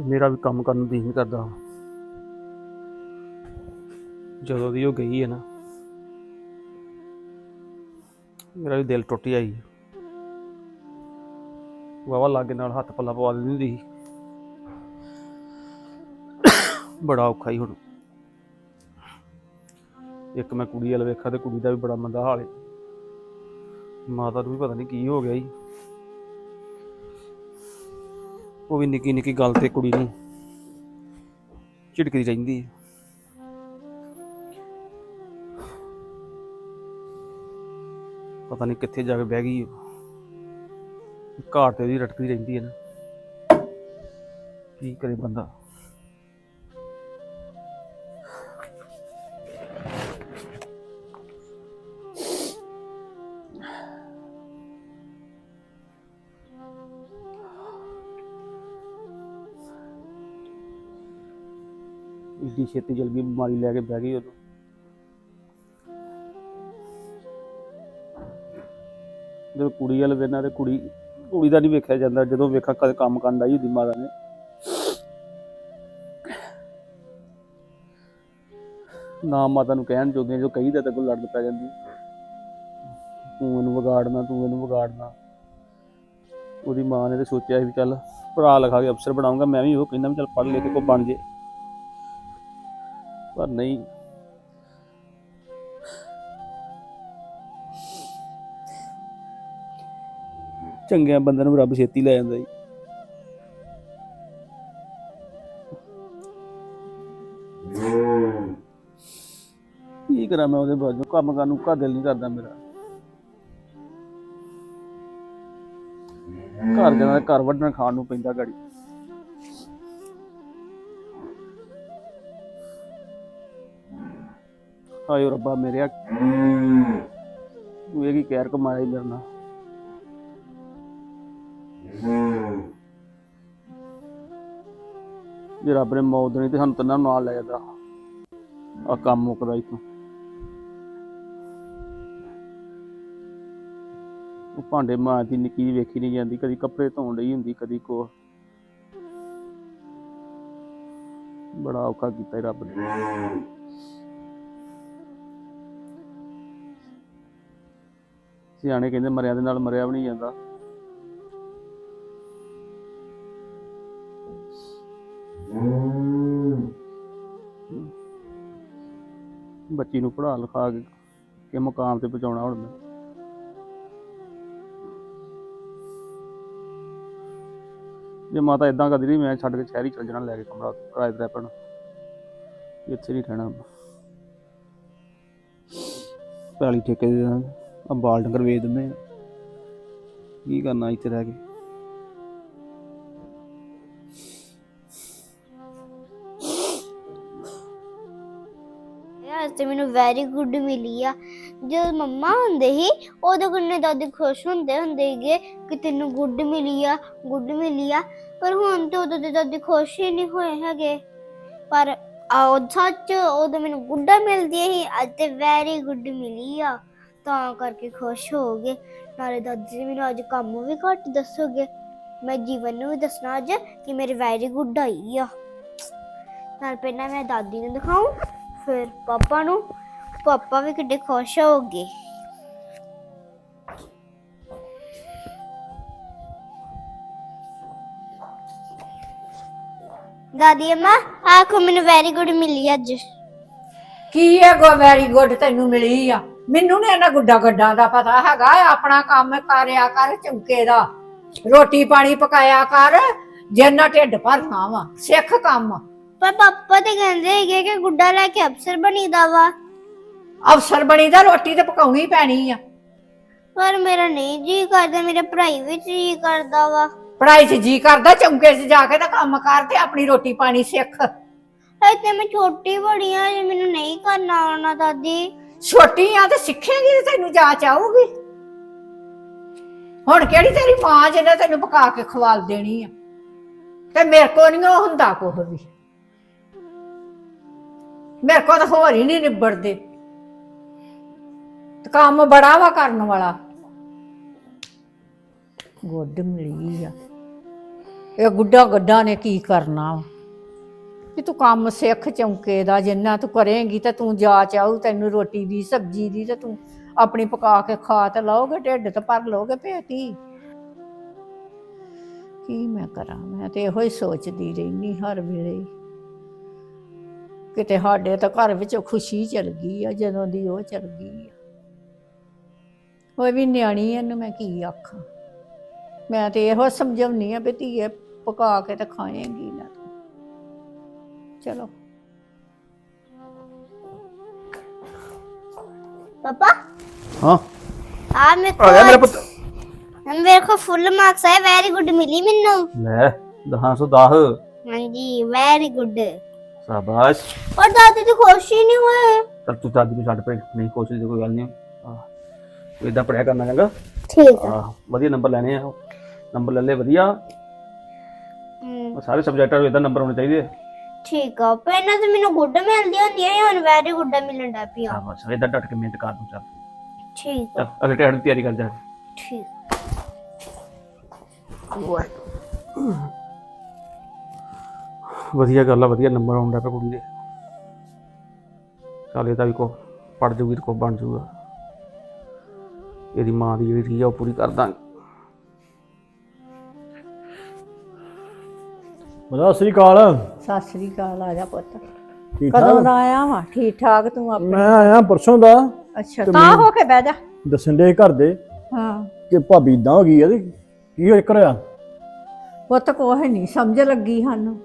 ਮੇਰਾ ਵੀ ਕੰਮ ਕਰਨ ਨੂੰ ਦਿਲ ਨਹੀਂ ਕਰਦਾ। ਜਦੋਂ ਦੀ ਉਹ ਗਈ ਹੈ ਨਾ, ਮੇਰਾ ਵੀ ਦਿਲ ਟੁੱਟ ਜਾਈ ਵਾਵਾ ਲਾਗੇ ਨਾਲ ਹੱਥ ਪੱਲਾ ਪਵਾ ਦਿੰਦੀ ਹੁੰਦੀ ਸੀ। ਬੜਾ ਔਖਾ ਹੀ ਹੁਣ। ਇੱਕ ਮੈਂ ਕੁੜੀ ਵਾਲ ਵੇਖਾ ਤੇ ਕੁੜੀ ਦਾ ਵੀ ਬੜਾ ਮੰਦਾ ਹਾਲ ਹੈ ਮਾਤਾ ਨੂੰ ਵੀ ਪਤਾ ਨਹੀਂ ਕੀ ਹੋ ਗਿਆ ਜੀ ਉਹ ਵੀ ਨਿੱਕੀ ਨਿੱਕੀ ਗੱਲ ਤੇ ਕੁੜੀ ਨੂੰ ਝਿੜਕਦੀ ਰਹਿੰਦੀ ਹੈ। ਪਤਾ ਨਹੀਂ ਕਿੱਥੇ ਜਾ ਕੇ ਬਹਿ ਗਈ ਉਹ। ਘਾਟ ਤੇ ਉਹਦੀ ਰਟਕਦੀ ਰਹਿੰਦੀ ਹੈ ਨਾ। ਕੀ ਕਰੇ ਬੰਦਾ? ਛੇਤੀ ਜਲ ਗਈ, ਬਿਮਾਰੀ ਲੈ ਕੇ ਬਹਿ ਗਈ ਉਦੋਂ ਜਦੋਂ ਕੁੜੀ ਵਾਲ ਵੇਖਣਾ ਤੇ ਕੁੜੀ ਕੁੜੀ ਦਾ ਨਹੀਂ ਵੇਖਿਆ ਜਾਂਦਾ, ਜਦੋਂ ਵੇਖਾ ਕਦੇ ਕੰਮ ਕਰਨ ਆਈ ਹੁੰਦੀ ਮਾਤਾ ਨੇ। ਨਾ ਮਾਤਾ ਨੂੰ ਕਹਿਣ ਜੋਗੇ, ਜੋ ਕਹੀਦਾ ਤਾਂ ਕੋਈ ਲੜਨ ਪੈ ਜਾਂਦੀ। ਤੂੰ ਇਹਨੂੰ ਵਿਗਾੜਨਾ, ਤੂੰ ਇਹਨੂੰ ਵਿਗਾੜਨਾ। ਉਹਦੀ ਮਾਂ ਨੇ ਤੇ ਸੋਚਿਆ ਸੀ ਵੀ ਚੱਲ ਪੜਾ ਲਿਖਾ ਕੇ ਅਫਸਰ ਬਣਾਉਂਗਾ ਮੈਂ ਵੀ ਉਹ ਕਹਿੰਦਾ ਵੀ ਚੱਲ ਪੜ੍ਹ ਲਿਖ ਕੇ ਕੋ ਬਣ ਜੇ। ਪਰ ਨਹੀਂ। ਚੰਗਿਆਂ ਬੰਦਿਆਂ ਨੂੰ ਰੱਬ ਛੇਤੀ ਲੈ ਜਾਂਦਾ ਜੀ। ਕੀ ਕਰਾਂ ਮੈਂ ਉਹਦੇ ਬਾਅਦ ਕੰਮ ਕਰਨ ਨੂੰ ਘਰ ਦਿਲ ਨਹੀਂ ਕਰਦਾ ਮੇਰਾ। ਘਰ ਜਾਣਾ ਘਰ ਵੱਢਣ ਖਾਣ ਨੂੰ ਪੈਂਦਾ ਗਾੜੀ। ਆਇਓ ਰੱਬਾ ਮੇਰੇ ਤੂੰ ਇਹ ਕਹਿਰ ਕਮਾਇਆ ਈ ਮੇਰੇ ਜੇ ਰੱਬ ਨੇ ਮੌਤ ਦੇਣੀ ਤੇ ਸਾਨੂੰ ਤੰਨਾ ਨਾਲ ਲੈ ਜਾਂਦਾ ਆ ਕੰਮ ਮੁੱਕਦਾ ਇਥੋਂ। ਉਹ ਭਾਂਡੇ ਮਾਂ ਦੀ ਨਿੱਕੀ ਜਿਹੀ ਵੇਖੀ ਨਹੀਂ ਜਾਂਦੀ, ਕਦੀ ਕੱਪੜੇ ਧੋਣ ਲਈ ਹੁੰਦੀ, ਕਦੀ ਕੋ ਬੜਾ ਔਖਾ ਕੀਤਾ ਰੱਬ ਨੇ। ਸਿਆਣੇ ਕਹਿੰਦੇ ਮਰਿਆ ਦੇ ਨਾਲ ਮਰਿਆ ਵੀ ਨਹੀਂ ਜਾਂਦਾ। ਬੱਚੀ ਨੂੰ ਪੜ੍ਹਾ ਲਿਖਾ ਕੇ ਕਿ ਮੁਕਾਮ ਤੇ ਪਹੁੰਚਾਉਣਾ ਹੁਣ ਮੈਂ। ਜੇ ਮਾਤਾ ਇਦਾਂ ਕਰਦੀ ਰਹੀ, ਮੈਂ ਛੱਡ ਕੇ ਸ਼ਹਿਰ ਹੀ ਚਲ ਜਾਣਾ, ਲੈ ਕੇ ਕਮਰਾ ਕਿਰਾਏ ਤੇ ਪੈਣਾ। ਇੱਥੇ ਨਹੀਂ ਰਹਿਣਾ ਪੈਲੀ ਠੇਕੇ ਦੇ ਦਾਂਗੇ ਆ ਬਾਲ ਡੰਗਰ ਵੇਚ ਦਿੰਦੇ ਆ। ਕੀ ਕਰਨਾ ਇੱਥੇ ਰਹਿ ਕੇ? ਯਾਰ, ਤੇ ਮੈਨੂੰ ਵੈਰੀ ਗੁੱਡ ਮਿਲੀ ਆ। ਜਦ ਮੰਮਾ ਹੁੰਦੇ ਸੀ, ਉਦੋਂ ਕਿੰਨੇ ਦਾਦੀ ਖੁਸ਼ ਹੁੰਦੇ ਹੁੰਦੇ ਸੀਗੇ ਕਿ ਤੈਨੂੰ ਗੁੱਡ ਮਿਲੀ ਆ ਗੁੱਡ ਮਿਲੀ ਆ। ਪਰ ਹੁਣ ਤੇ ਉਦੋਂ ਦੇ ਦਾਦੀ ਖੁਸ਼ ਹੀ ਨਹੀਂ ਹੋਏ ਹੈਗੇ। ਪਰ ਆਉ ਸੱਚ, ਉਦੋਂ ਮੈਨੂੰ ਗੁੱਡਾ ਮਿਲਦੀ ਸੀ, ਅੱਜ ਤੇ ਵੈਰੀ ਗੁੱਡ ਮਿਲੀ ਆ। ਤਾਂ ਕਰਕੇ ਖੁਸ਼ ਹੋ ਗਏ। ਨਾਲੇ ਦਾਦੀ ਜੀ ਮੈਨੂੰ ਅੱਜ ਕੰਮ ਵੀ ਘੱਟ ਦੱਸੋਗੇ। ਮੈਂ ਜੀਵਨ ਨੂੰ ਵੀ ਦੱਸਣਾ ਅੱਜ ਕਿ ਮੇਰੇ ਵੈਰੀ ਗੁੱਡ ਆਈ ਆ। ਨਾਲ ਪਹਿਲਾਂ ਮੈਂ ਦਾਦੀ ਨੂੰ ਦਿਖਾਉਂ ਫਿਰ ਪਾਪਾ ਨੂੰ। ਪਾਪਾ ਵੀ ਕਿੱਡੇ ਖੁਸ਼ ਹੋ ਦਾਦੀ ਅਮਾ, ਆਖੋ ਮੈਨੂੰ ਵੈਰੀ ਗੁੱਡ ਮਿਲੀ ਅੱਜ। ਕੀ ਹੈ ਗੋ ਵੈਰੀ ਗੁੱਡ ਤੈਨੂੰ ਮਿਲੀ ਆ? ਮੈਨੂੰ ਨੇ ਇਹਨਾਂ ਗੁੱਡਾ ਗੱਡਾਂ ਦਾ ਪਤਾ ਹੈਗਾ ਆਪਣਾ ਕੰਮ ਕਰਿਆ ਕਰ ਚੌਕੇ ਦਾ। ਰੋਟੀ ਪਾਣੀ ਪਕਾਇਆ ਕਰ ਜਿੰਨਾ ਢਿੱਡ ਭਰਨਾ ਵਾ ਸਿੱਖ ਕੰਮ। ਪਰ ਪਾਪਾ ਤੇ ਕਹਿੰਦੇ ਹੈਗੇ ਕਿ ਗੁੱਡਾ ਲੈ ਕੇ ਅਫਸਰ ਬਣੀਦਾ ਵਾ। ਅਫਸਰ ਬਣੀ ਦਾ ਰੋਟੀ ਤੇ ਪਕਾਉਣੀ ਪੈਣੀ ਆ। ਪਰ ਮੇਰਾ ਨਹੀਂ ਜੀ ਕਰਦਾ ਮੇਰੇ ਪੜ੍ਹਾਈ ਵਿੱਚ ਜੀ ਕਰਦਾ ਵਾ। ਪੜਾਈ 'ਚ ਜੀ ਕਰਦਾ ਚੌਂਕੇ 'ਚ ਜਾ ਕੇ ਤਾਂ ਕੰਮ ਕਰ ਤੇ ਆਪਣੀ ਰੋਟੀ ਪਾਣੀ ਸਿੱਖ। ਇੱਥੇ ਮੈਂ ਛੋਟੀ ਬੜੀ ਆ ਜੇ ਮੈਨੂੰ ਨਹੀਂ ਕਰਨਾ ਆਉਣਾ ਦਾਦੀ ਛੋਟੀ ਆ ਤੇ ਸਿੱਖੇਗੀ ਤੇ ਤੈਨੂੰ ਜਾਚ ਆਊਗੀ। ਹੁਣ ਕਿਹੜੀ ਤੇਰੀ ਮਾਂ ਜਿਹਨੇ ਤੈਨੂੰ ਪਕਾ ਕੇ ਖਵਾਲ ਦੇਣੀ ਆ? ਤੇ ਮੇਰੇ ਕੋ ਨਹੀਂ ਉਹ ਹੁੰਦਾ ਕੁਛ ਵੀ। ਮੇਰੇ ਕੋ ਤਾਂ ਹੋਰ ਹੀ ਨਹੀਂ ਨਿਬੜਦੇ। ਤੇ ਕੰਮ ਬੜਾ ਵਾ ਕਰਨ ਵਾਲਾ। ਗੁੱਡ ਮਿਲੀ ਆ। ਇਹ ਗੁੱਡਾ ਗੱਡਾ ਨੇ ਕੀ ਕਰਨਾ ਵਾ? ਵੀ ਤੂੰ ਕੰਮ ਸਿੱਖ ਚੌਂਕੇ ਦਾ ਜਿੰਨਾ ਤੂੰ ਕਰੇਂਗੀ ਤੇ ਤੂੰ ਜਾ ਚਾਹੂ ਤੈਨੂੰ ਰੋਟੀ ਦੀ ਸਬਜ਼ੀ ਦੀ ਤੇ ਤੂੰ ਆਪਣੀ ਪਕਾ ਕੇ ਖਾ ਤੇ ਲਓਗੇ ਢਿੱਡ ਤੇ ਭਰ ਲਓਗੇ ਭੇਤੀ। ਕੀ ਮੈਂ ਕਰਾਂ? ਮੈਂ ਤੇ ਇਹੋ ਹੀ ਸੋਚਦੀ ਰਹਿਨੀ ਹਰ ਵੇਲੇ। ਕਿਤੇ ਸਾਡੇ ਤਾਂ ਘਰ ਵਿੱਚੋਂ ਖੁਸ਼ੀ ਚਲ ਗਈ ਆ ਜਦੋਂ ਦੀ ਉਹ ਚਲ ਗਈ ਆ। ਉਹ ਵੀ ਨਿਆਣੀ ਆ, ਇਹਨੂੰ ਮੈਂ ਕੀ ਆਖਾਂ? ਮੈਂ ਤੇ ਇਹੋ ਸਮਝਾਉਣੀ ਆ ਵੀ ਧੀਏ ਪਕਾ ਕੇ ਤਾਂ ਖਾਏਂਗੀ ਨਾ। ਚਲੋ। ਪਾਪਾ? ਹਾਂ। ਆ ਮੇਰੇ ਆ ਗਿਆ ਮੇਰਾ ਕੋਲ ਪੁੱਤ। ਮੇਰੇ ਕੋਲ ਫੁੱਲ ਮਾਰਕਸ ਆਏ ਵੈਰੀ ਗੁੱਡ ਮਿਲੀ ਮੈਨੂੰ। ਲੈ 1010 ਹਾਂਜੀ ਵੈਰੀ ਗੁੱਡ ਸ਼ਾਬਾਸ਼। ਔਰ ਦਾਦੀ ਤੇ ਖੁਸ਼ ਹੀ ਨਹੀਂ ਹੋਏ ਤਾਂ ਤੂੰ ਦਾਦੀ ਨੂੰ ਛੱਡ ਪਏ ਨਹੀਂ ਕੋਸ਼ਿਸ਼ ਦੀ ਕੋਈ ਗੱਲ ਨਹੀਂ। ਆਹ ਇਦਾਂ ਪੜਿਆ ਕਰਨਾ ਚੰਗਾ। ਠੀਕ ਆ। ਆਹ ਵਧੀਆ ਨੰਬਰ ਲੈਣੇ ਆ ਨੰਬਰ ਲੈ ਲੈ ਵਧੀਆ। ਹਮ, ਸਾਰੇ ਸਬਜੈਕਟਾਂ ਵਿੱਚ ਇਦਾਂ ਨੰਬਰ ਹੋਣੇ ਚਾਹੀਦੇ ਆ। ਠੀਕ ਆ ਪਹਿਲਾਂ ਤਾਂ ਮੈਨੂੰ ਗੁੱਡ ਮਿਲਦੀ ਹੁੰਦੀ ਹੈ ਹੁਣ ਵੈਰੀ ਗੁੱਡ ਮਿਲਣ ਲੱਗ ਪਿਆ ਹਾਂ। ਬਸ ਇਦਾਂ ਡਟ ਕੇ ਮਿਹਨਤ ਕਰ ਤੂੰ ਚੱਲ। ਠੀਕ ਆ। ਅਗਲੇ ਟੈਟ ਦੀ ਤਿਆਰੀ ਕਰ ਜਾ। ਠੀਕ। ਵਧੀਆ ਗੱਲ ਆ ਵਧੀਆ ਨੰਬਰ ਆਉਂਦਾ ਪਿਆ ਕੁੜੀ ਦੇ। ਚੱਲ ਇਹਦਾ ਵੀ ਕੋ ਪੜ ਜੂਗੀ ਕੋ ਬਣ ਜੂਗਾ। ਇਹਦੀ ਮਾਂ ਦੀ ਜਿਹੜੀ ਰੀਝ ਉਹ ਪੂਰੀ ਕਰ ਦਾਂਗੇ। ਬਦਾ ਸ੍ਰੀ ਅਕਾਲ। ਸਤਿ ਸ੍ਰੀ ਅਕਾਲ ਆ ਜਾ ਪੁੱਤ। ਠੀਕ ਕਦੋਂ ਠਾਕ? ਦਾ ਆਇਆ ਵਾ? ਠੀਕ ਠਾਕ ਤੂੰ ਆਪ ਮੈਂ ਆਇਆ ਪਰਸੋਂ ਦਾ। ਅੱਛਾ ਤਾਂ ਹੋ ਕੇ ਬਹਿ ਜਾ। ਦੱਸਣ ਦੇ ਘਰ ਦੇ ਹਾਂ। ਕਿ ਭਾਬੀ ਇਦਾਂ ਹੋ ਗਈ ਆ ਤੇ ਕੀ ਹੋ ਕਰਿਆ ਪੁੱਤ ਕੋਹ ਨਹੀਂ ਸਮਝ ਲੱਗੀ ਸਾਨੂੰ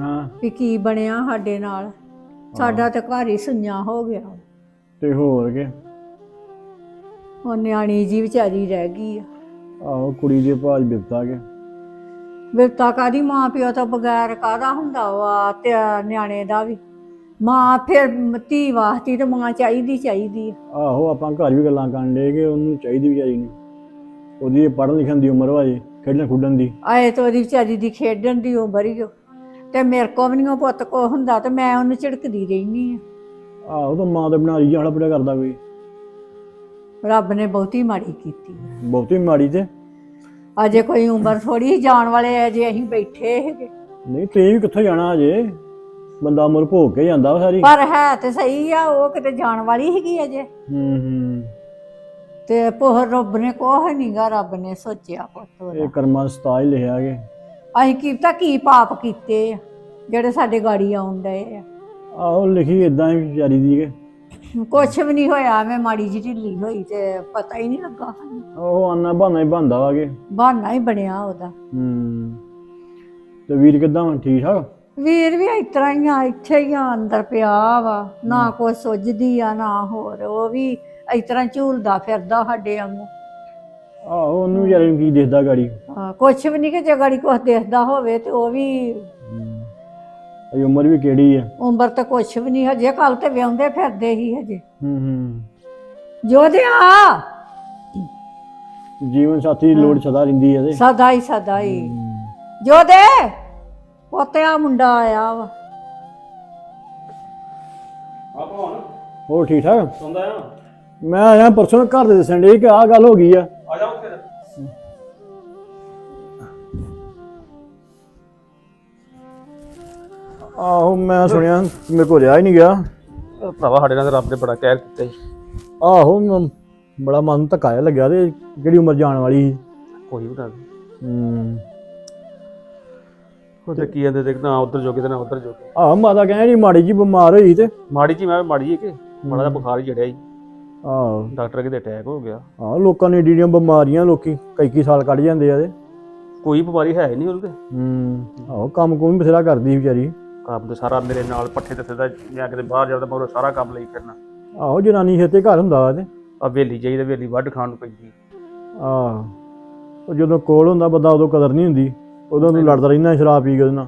ਹਾਂ। ਵੀ ਕੀ ਬਣਿਆ ਸਾਡੇ ਨਾਲ। ਸਾਡਾ ਤੇ ਘਰ ਹੀ ਸੁੰਨਾ ਹੋ ਗਿਆ। ਤੇ ਹੋਰ ਕੇ? ਉਹ ਨਿਆਣੀ ਜੀ ਵਿਚਾਰੀ ਰਹਿ ਗਈ ਆ। ਆਹੋ ਕੁੜੀ ਦੇ ਭਾਜ ਬਿਪਤਾ ਕੇ। ਬਿਰਤਾ ਕਾਦੀ ਮਾਂ ਪਿਓ ਤੋਂ ਬਗੈਰ ਕਾਦਾ ਹੁੰਦਾ ਵਾ ਤੇ ਨਿਆਣੇ ਦਾ ਵੀ। ਮਾਂ ਫਿਰ ਧੀ ਵਾਸਤੇ ਤੇ ਮਾਂ ਚਾਹੀਦੀ ਚਾਹੀਦੀ ਆ। ਆਹੋ ਆਪਾਂ ਘਰ ਵੀ ਗੱਲਾਂ ਕਰਨ ਦੇ ਕਿ ਉਹਨੂੰ ਚਾਹੀਦੀ ਵਿਚਾਰੀ ਨੂੰ ਉਹਦੀ ਪੜ੍ਹਨ ਲਿਖਣ ਦੀ ਉਮਰ ਵਾ ਜੇ ਖੇਡਣ ਖੁੱਡਣ ਦੀ। ਆਏ ਤਾਂ ਉਹਦੀ ਵਿਚਾਰੀ ਦੀ ਖੇਡਣ ਦੀ ਉਮਰ ਹੀ ਓ। ਤੇ ਮੇਰੇ ਕੋ ਵੀ ਨਹੀਂ ਉਹ ਪੁੱਤ ਕੋ ਹੁੰਦਾ ਤੇ ਮੈਂ ਉਹਨੂੰ ਝਿੜਕਦੀ ਰਹਿਨੀ ਆ। ਆਹੋ ਤਾਂ ਮਾਂ ਦੇ ਬਣਾ ਰਹੀ ਜਿਹੜਾ ਪੜਿਆ ਕਰਦਾ ਕੋਈ। ਰੱਬ ਨੇ ਬਹੁਤੀ ਮਾੜੀ ਕੀਤੀ ਬਹੁਤੀ ਮਾੜੀ ਤੇ ਅਜੇ ਕੋਈ ਉਮਰ ਥੋੜੀ ਜਾਣ ਵਾਲੇ ਅਜੇ ਅਸੀਂ ਬੈਠੇ ਹੈਗੇ। ਨਹੀਂ ਤੇ ਵੀ ਕਿੱਥੋਂ ਜਾਣਾ ਅਜੇ? ਬੰਦਾ ਉਮਰ ਭੋਗ ਕੇ ਜਾਂਦਾ ਵਾ ਸਾਰੀ। ਪਰ ਹੈ ਤੇ ਸਹੀ ਆ ਉਹ ਕਿਤੇ ਜਾਣ ਵਾਲੀ ਹੈਗੀ ਅਜੇ। ਹੂੰ ਹੂੰ। ਤੇ ਪੋਹ ਰੱਬ ਨੇ ਕੋਹ ਨਹੀਂਗਾ ਰੱਬ ਨੇ ਸੋਚਿਆ ਪੁੱਤ ਉਹਦਾ। ਇਹ ਕਰਮਾਂ ਸਤਾ ਹੀ ਲਿਖਿਆ ਕਿ। ਅਸੀਂ ਕੀ ਤਾਂ ਕੀ ਪਾਪ ਕੀਤੇ ਆ ਜਿਹੜੇ ਸਾਡੇ ਗਾੜੀ ਆਉਣ ਡਏ ਆ। ਆਹੋ ਲਿਖੀ ਇਦਾਂ ਹੀ ਵਿਚਾਰੀ ਦੀ ਕਿ। ਕੁਛ ਵੀ ਨਹੀਂ ਹੋਇਆ ਮੈਂ ਮਾੜੀ ਜਿਹੀ ਢਿੱਲੀ ਹੋਈ ਤੇ ਪਤਾ ਹੀ ਨਹੀਂ ਲੱਗਾ ਉਹ ਆਨਾ ਬਹਾਨਾ ਹੀ ਬੰਦਾ ਵਾਗੇ ਬਹਾਨਾ ਹੀ ਬਣਿਆ ਉਹਦਾ। ਹੂੰ। ਤੇ ਵੀਰ ਕਿਦਾਂ ਠੀਕ ਠਾਕ ਵੀਰ ਵੀ ਇਸ ਤਰ੍ਹਾਂ ਹੀ ਆ ਇੱਥੇ ਹੀ ਆ ਅੰਦਰ ਪਿਆ ਵਾ। ਨਾ ਕੋਈ ਸੁੱਝਦੀ ਆ ਨਾ ਹੋਰ। ਉਹ ਵੀ ਇਸ ਤਰ੍ਹਾਂ ਝੂਲਦਾ ਫਿਰਦਾ ਸਾਡੇ ਵਾਂਗੂ। ਆਹੋ ਉਹਨੂੰ ਨੂੰ ਕੀ ਦਿਖਦਾ ਗਾੜੀ। ਹਾਂ, ਕੁਛ ਵੀ ਨਹੀਂ ਕਿ ਜੇ ਗਾੜੀ ਕੁਛ ਦੇਖਦਾ ਹੋਵੇ ਤੇ ਉਹ ਵੀ ਅਈ ਉਮਰ ਵੀ ਕਿਹੜੀ ਆ? ਉਮਰ ਤਾਂ ਕੁਛ ਵੀ ਨਹੀਂ ਹਜੇ ਕੱਲ ਤੇ ਵਿਆਉਂਦੇ ਫਿਰਦੇ ਹੀ ਹਜੇ। ਹੂੰ ਹੂੰ। ਜੋਧਿਆ! ਜੀਵਨ ਸਾਥੀ ਦੀ ਲੋੜ ਸਦਾ ਰਹਿੰਦੀ ਹੈ ਤੇ। ਸਦਾ ਹੀ ਸਦਾ ਹੀ। ਜੋਦੇ ਪੋਤਿਆ ਮੁੰਡਾ ਆਇਆ ਵਾ। ਆ ਭਵਨ ਹੋਰ ਠੀਕ ਠਾਕ? ਸੁਣਦਾ ਆ? ਮੈਂ ਆਇਆ ਪਰਸੋਂ ਘਰ ਦੇ ਦੱਸਣ ਦੇ ਕਿ ਆਹ ਗੱਲ ਹੋ ਗਈ ਆ। ਆਹੋ ਮੈਂ ਸੁਣਿਆ ਮੇਰੇ ਕੋਲ ਰਿਹਾ ਹੀ ਨਹੀਂ ਗਿਆ। ਭਰਾਵਾ ਸਾਡੇ ਨਾਲ ਤਾਂ ਰੱਬ ਨੇ ਬੜਾ ਕਹਿਰ ਕੀਤਾ ਜੀ। ਆਹੋ ਮ- ਬੜਾ ਮਨ ਧੱਕਾ ਜਿਹਾ ਲੱਗਿਆ ਤੇ ਕਿਹੜੀ ਉਮਰ ਜਾਣ ਵਾਲੀ ਸੀ। ਕੋਈ ਵੀ ਗੱਲ ਹੂੰ। ਉਹ ਤੇ ਕੀ ਕਹਿੰਦੇ ਦੇਖ ਨਾ ਉਧਰ ਜੋਗੇ ਤੇ ਨਾ ਉਧਰ ਜੋਗੇ। ਆਹ ਮਾਤਾ ਕਹਿੰਦੀ ਮਾੜੀ ਜੀ ਬਿਮਾਰ ਹੋਈ ਤੇ। ਮਾੜੀ ਜੀ ਮੈਂ ਮਾੜੀ ਜੀ ਕਿ ਮਾੜਾ ਜਿਹਾ ਬੁਖਾਰ ਹੀ ਆਹੋ। ਡਾਕਟਰ ਕਹਿੰਦੇ ਅਟੈਕ ਹੋ ਗਿਆ। ਆਹ ਲੋਕਾਂ ਨੇ ਏਡੀਆਂ ਬਿਮਾਰੀਆਂ ਲੋਕੀ ਕਈ ਕਈ ਸਾਲ ਕੱਢ ਜਾਂਦੇ ਆ ਤੇ। ਕੋਈ ਬਿਮਾਰੀ ਹੈ ਹੀ ਨਹੀਂ ਉਹਦੇ ਹੂੰ। ਆਹੋ ਕੰਮ ਕੋਈ ਬਥੇਰਾ ਕਰਦੀ ਸੀ ਵਿਚਾਰੀ। ਕੰਮ ਤੇ ਸਾਰਾ ਮੇਰੇ ਨਾਲ ਪੱਠੇ ਤੇ ਫਿਰਦਾ ਜਾਂ ਕਿਤੇ ਬਾਹਰ ਜਾਂਦਾ ਮਗਰੋਂ ਸਾਰਾ ਕੰਮ ਲਈ ਫਿਰਨਾ। ਆਹੋ ਜਨਾਨੀ ਛੇਤੇ ਘਰ ਹੁੰਦਾ ਤੇ। ਆ ਵੇਲੀ ਜਾਈ ਤੇ ਵੇਲੀ ਵੱਢ ਖਾਣ ਨੂੰ ਪੈਂਦੀ। ਆਹ ਉਹ ਜਦੋਂ ਕੋਲ ਹੁੰਦਾ ਬੰਦਾ ਉਦੋਂ ਕਦਰ ਨਹੀਂ ਹੁੰਦੀ। ਉਦੋਂ ਤੂੰ ਲੜਦਾ ਰਹਿੰਦਾ ਸ਼ਰਾਬ ਪੀ ਕੇ ਉਹਦੇ ਨਾਲ।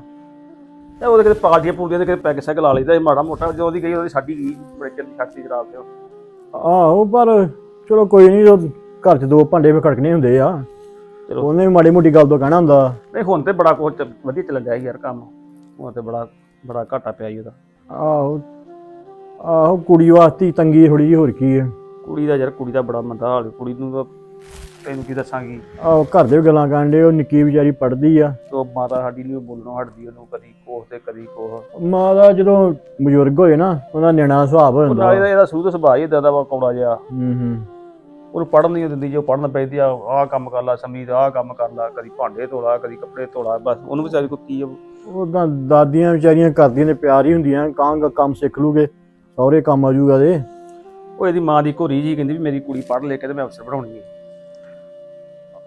ਤੇ ਉਹਦੇ ਕਿਤੇ ਪਾਰਟੀਆਂ ਪੂਰਦੀਆਂ ਤੇ ਕਿਤੇ ਪੈਗ ਸੈਗ ਲਾ ਲਈਦਾ ਇਹ ਮਾੜਾ ਮੋਟਾ। ਜੋ ਉਹਦੀ ਗਈ ਉਹਦੀ ਸਾਡੀ ਗਈ ਬੜੇ ਦੀ ਛੱਡਤੀ ਸ਼ਰਾਬ ਤੇ। ਆਹੋ ਪਰ ਚਲੋ ਕੋਈ ਨਹੀਂ ਘਰ 'ਚ ਦੋ ਭਾਂਡੇ ਵੀ ਖੜਕਣੇ ਹੁੰਦੇ ਆ। ਉਹਨੇ ਵੀ ਮਾੜੀ ਮੋਟੀ ਗੱਲ ਤੋਂ ਕਹਿਣਾ ਹੁੰਦਾ। ਨਹੀਂ ਹੁਣ ਤੇ ਬੜਾ ਕੁਝ ਵਧੀਆ ਚੱਲ ਗਿਆ ਯਾਰ ਕੰਮ। ਹੁਣ ਤੇ ਬੜਾ ਬੜਾ ਘਾਟਾ ਪਿਆ ਜੀ ਉਹਦਾ। ਆਹੋ ਆਹੋ ਕੁੜੀ ਵਾਸਤੇ ਹੀ ਤੰਗੀ ਥੋੜੀ ਜਿਹੀ ਹੋਰ ਕੀ ਹੈ। ਕੁੜੀ ਦਾ ਯਾਰ ਕੁੜੀ ਦਾ ਬੜਾ ਮੰਦਾ ਹਾਲ ਕੁੜੀ ਨੂੰ ਤਾਂ ਤੈਨੂੰ ਕੀ ਦੱਸਾਂਗੀ? ਆਹ ਘਰ ਦੇ ਵੀ ਗੱਲਾਂ ਕਰਨ ਦੇ ਉਹ ਨਿੱਕੀ ਵਿਚਾਰੀ ਪੜਦੀ ਆ। ਉਹ ਮਾਤਾ ਸਾਡੀ ਨਹੀਂ ਬੋਲਣੋਂ ਹਟਦੀ ਉਹਨੂੰ ਕਦੀ ਕੋਹ ਤੇ ਕਦੀ ਕੋਹ। ਮਾਂ ਦਾ ਜਦੋਂ ਬਜ਼ੁਰਗ ਹੋਏ ਨਾ ਉਹਦਾ ਨਿਆਣਾ ਸੁਭਾਅ ਹੋ ਜਾਂਦਾ ਨਾਲ ਇਹਦਾ ਇਹਦਾ ਸੂਹ ਦਾ ਸੁਭਾਅ ਹੀ ਇਦਾਂ ਦਾ ਵਾ ਕੌੜਾ ਜਿਹਾ। ਹੂੰ ਹੂੰ। ਉਹਨੂੰ ਪੜਨ ਨਹੀਂ ਦਿੰਦੀ ਜੇ ਪੜਨ ਪੈਂਦੀ ਆ ਆਹ ਕੰਮ ਕਰ ਲਾ ਸਮੀਤ ਆਹ ਕੰਮ ਕਰ ਲਾ ਕਦੀ ਭਾਂਡੇ ਧੋਲਾ ਕਦੀ ਕੱਪੜੇ ਧੋਲਾ ਬਸ। ਉਹਨੂੰ ਵਿਚਾਰੀ ਕੋ ਕੀ ਆ ਉਹਦਾਂ ਦਾਦੀਆਂ ਵਿਚਾਰੀਆਂ ਕਰਦੀਆਂ ਨੇ ਪਿਆਰ ਹੀ ਹੁੰਦੀਆਂ ਕਾਂ ਕੰਮ ਸਿੱਖ ਲੂਗੇ ਸਹੁਰੇ ਕੰਮ ਆ ਜੂਗਾ ਦੇ ਉਹ ਇਹਦੀ ਮਾਂ ਦੀ ਘੋਰੀ ਜੀ ਕਹਿੰਦੀ ਵੀ ਮੇਰੀ ਕੁੜੀ ਪੜ ਲੈ ਕੇ ਤੇ ਮੈਂ ਅਫਸਰ ਬਣਾਉਣੀ ਹੈ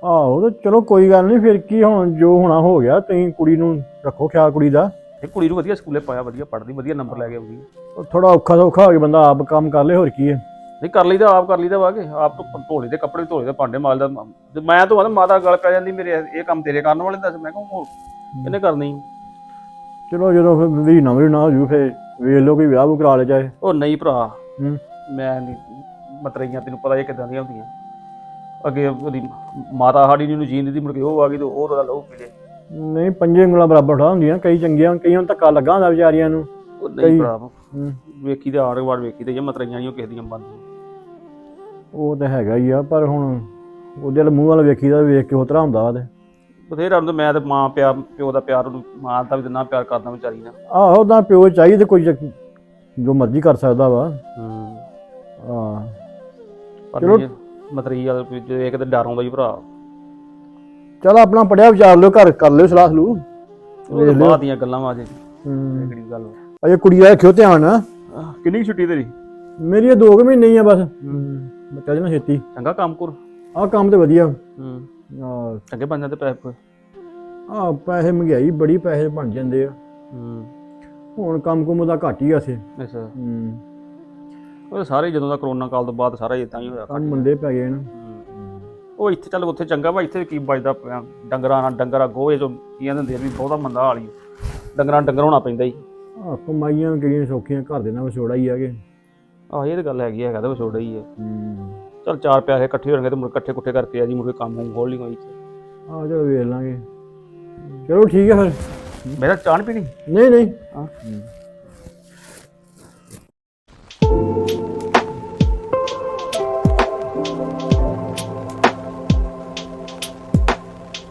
ਆਹੋ ਤੇ ਚਲੋ ਕੋਈ ਗੱਲ ਨਹੀਂ ਫਿਰ ਕੀ ਹੁਣ ਜੋ ਹੋਣਾ ਹੋ ਗਿਆ ਤੁਸੀਂ ਕੁੜੀ ਨੂੰ ਰੱਖੋ ਖਿਆਲ ਕੁੜੀ ਦਾ। ਇਹ ਕੁੜੀ ਨੂੰ ਵਧੀਆ ਸਕੂਲੇ ਪਾਇਆ ਵਧੀਆ ਪੜਦੀ ਵਧੀਆ ਨੰਬਰ ਲੈ ਕੇ ਆਉਂਦੀ ਹੈ। ਥੋੜਾ ਔਖਾ ਸੌਖਾ ਹੋ ਕੇ ਬੰਦਾ ਆਪ ਕੰਮ ਕਰ ਲੇ ਹੋਰ ਕੀ ਹੈ ਨਹੀਂ ਕਰ ਲਈਦਾ ਆਪ ਕਰ ਲਈਦਾ ਵਾ ਕੇ ਆਪ ਤੋਂ ਧੋਲੇ ਦੇ ਕੱਪੜੇ ਧੋਲੇ ਦੇ ਭਾਂਡੇ ਮਾਲਦਾ ਤੇ ਮੈਂ ਤਾਂ ਕਹਿੰਦਾ ਮਾਤਾ ਗੱਲ ਪੈ ਜਾਂਦੀ ਮੇਰੇ ਇਹ ਕੰਮ ਤੇਰੇ ਕਰਨ ਵਾਲੇ ਦੱਸ ਮੈਂ ਕਹਾਂ ਉਹ ਇਹਨੇ ਕਰਨੀ। ਚਲੋ ਜਦੋਂ ਫਿਰ ਵੀ ਨਾ ਵੀ ਨਾ ਹੋ ਜੂ ਫਿਰ ਵੇਖ ਲਓ ਕੋਈ ਵਿਆਹ ਵੀ ਕਰਾ ਲੈ ਚਾਹੇ। ਉਹ ਨਹੀਂ ਭਰਾ ਹੂੰ। ਮੈਂ ਨਹੀਂ ਮਤਰਈਆਂ ਤੈਨੂੰ ਪਤਾ ਇਹ ਕਿਦਾਂ ਦੀਆਂ ਹੁੰਦੀਆਂ। ਅੱਗੇ ਉਹਦੀ ਮਾਤਾ ਸਾਡੀ ਨੂੰ ਜੀਣ ਦੀ ਮੁੜ ਕੇ ਉਹ ਆ ਗਈ ਤੇ ਉਹ ਉਹਦਾ ਲਹੂ ਪੀ ਲੇ। ਨਹੀਂ ਪੰਜੇ ਉਂਗਲਾਂ ਬਰਾਬਰ ਠਾ ਹੁੰਦੀਆਂ ਕਈ ਚੰਗੀਆਂ ਕਈਆਂ ਨੂੰ ਧੱਕਾ ਲੱਗਾ ਹੁੰਦਾ ਵਿਚਾਰੀਆਂ ਨੂੰ। ਉਹ ਕਈ- ਨਹੀਂ ਭਰਾ ਹੂੰ। ਵੇਖੀ ਤੇ ਆੜ ਵਾੜ ਵੇਖੀ ਤੇ ਜੇ ਮਤਰਈਆਂ ਨਹੀਂ ਉਹ ਕਿਸੇ ਦੀਆਂ ਬੰਦੀਆਂ ਉਹ ਤਾਂ ਹੈਗਾ ਹੀ ਆ ਪਰ ਹੁਣ ਉਹਦੇ ਵਾਲੇ ਮੂੰਹ ਵਾਲਾ ਵੇਖੀਦਾ ਵੇਖ ਕੇ ਉਤਰਾ ਹੁੰਦਾ ਵਾ ਤੇ। ਬਥੇਰਾ ਉਹਨੂੰ ਮੈਂ ਤੇ ਮਾਂ ਪਿਆ ਪਿਓ ਦਾ ਪਿਆਰ ਉਹਨੂੰ ਮਾਂ ਦਾ ਵੀ ਦਿਨਾ ਪਿਆਰ ਕਰਦਾ ਵਿਚਾਰੀ ਨਾਲ। ਆਹੋ ਉਹਦਾ ਪਿਓ ਚਾਹੀਦੇ ਕੋਈ ਜੋ ਮਰਜ਼ੀ ਕਰ ਸਕਦਾ ਵਾ। ਹੂੰ। ਹਾਂ। ਪਰ ਚਲੋ। ਜੇ ਮਤਰਈ ਵਾਲਾ ਕੋਈ ਜੇ ਇੱਕ ਤੇ ਡਰ ਆਉਂਦਾ ਜੀ ਭਰਾ। ਚਲ ਆਪਣਾ ਪੜਿਆ ਵਿਚਾਰ ਲਿਓ ਘਰ ਕਰ ਲਿਓ ਸਲਾਹ ਸਲੂ ਉਹ ਵੇਖ ਤਾਂ ਲਿਓ। ਬਾਅਦ ਦੀਆਂ ਗੱਲਾਂ ਵਾ ਜੇ। ਹੂੰ। ਕਿਹੜੀ ਗੱਲ। ਅਜੇ ਕੁੜੀ ਦਾ ਰੱਖਿਓ ਧਿਆਨ। ਆਹ, ਕਿੰਨੀ ਕੁ ਛੁੱਟੀ ਤੇਰੀ? ਮੇਰੀ ਇਹ ਦੋ ਕੁ ਮਹੀਨੇ ਹੀ ਆ ਬਸ। ਮੈਂ ਕਹਿ ਦੇਣਾ ਛੇਤੀ। ਚੰਗਾ ਕੰਮ ਕਰ। ਆਹ ਕੰਮ ਤੇ ਵਧੀਆ। ਹੂੰ। ਆ ਚੰਗੇ ਬਣ ਜਾਂਦੇ ਪੈਸੇ ਪੂਸੇ। ਆਹ ਪੈਸੇ ਮਹਿੰਗਾਈ ਬੜੀ ਪੈਸੇ ਬਣ ਜਾਂਦੇ ਆ। ਹੂੰ। ਹੁਣ ਕੰਮ ਕੁਮ ਦਾ ਘੱਟ ਹੀ ਆ ਸੇ ਅੱਛਾ। ਹੂੰ। ਉਹ ਸਾਰੇ ਜਦੋਂ ਦਾ ਕਰੋਨਾ ਕਾਲ ਤੋਂ ਬਾਅਦ ਸਾਰਾ ਇਦਾਂ ਹੀ ਹੋਇਆ ਕੰਮ ਮੰਦੇ ਪੈ ਗਏ ਨਾ। ਉਹ ਇੱਥੇ ਚੱਲ ਉੱਥੇ ਚੰਗਾ ਵਾ ਇੱਥੇ ਕੀ ਬਚਦਾ ਪਿਆ? ਡੰਗਰਾਂ ਨਾਲ ਡੰਗਰਾ ਗੋਹੇ ਚੋਂ ਕੀ ਆ ਵੀ ਬਹੁਤਾ ਮੰਦਾ ਹਾਲ ਡੰਗਰਾਂ ਨਾਲ ਡੰਗਰ ਹੋਣਾ ਪੈਂਦਾ ਹੀ। ਆ ਕਮਾਈਆਂ ਵੀ ਕਿਹੜੀਆਂ ਸੌਖੀਆਂ ਘਰ ਦੇ ਨਾਲ ਵਿਛੋੜਾ ਹੀ ਆਗੇ ਆਹ ਇਹ ਤਾਂ ਗੱਲ ਹੈਗੀ ਹੈਗਾ ਤਾਂ ਵਿਛੋੜਾ ਹੀ ਹੈ ਹੂੰ। ਚਲ ਚਾਰ ਪੈਸੇ ਇਕੱਠੇ ਹੋਣਗੇ ਤੇ ਮੁੜ ਇਕੱਠੇ ਕੁੱਠੇ ਕਰਕੇ ਆ ਜੀ ਮੁੜ ਕੇ ਕੰਮ ਨੂੰ ਖੋਲ ਲਈ ਕੋਈ ਆ ਚਲੋ ਵੇਖ ਲਾਂਗੇ। ਚਲੋ ਠੀਕ ਹੈ ਫਿਰ। ਮੇਰਾ ਚਾਹ ਨੀ ਪੀਣੀ? ਨਹੀਂ ਨਹੀਂ। ਹਾਂ।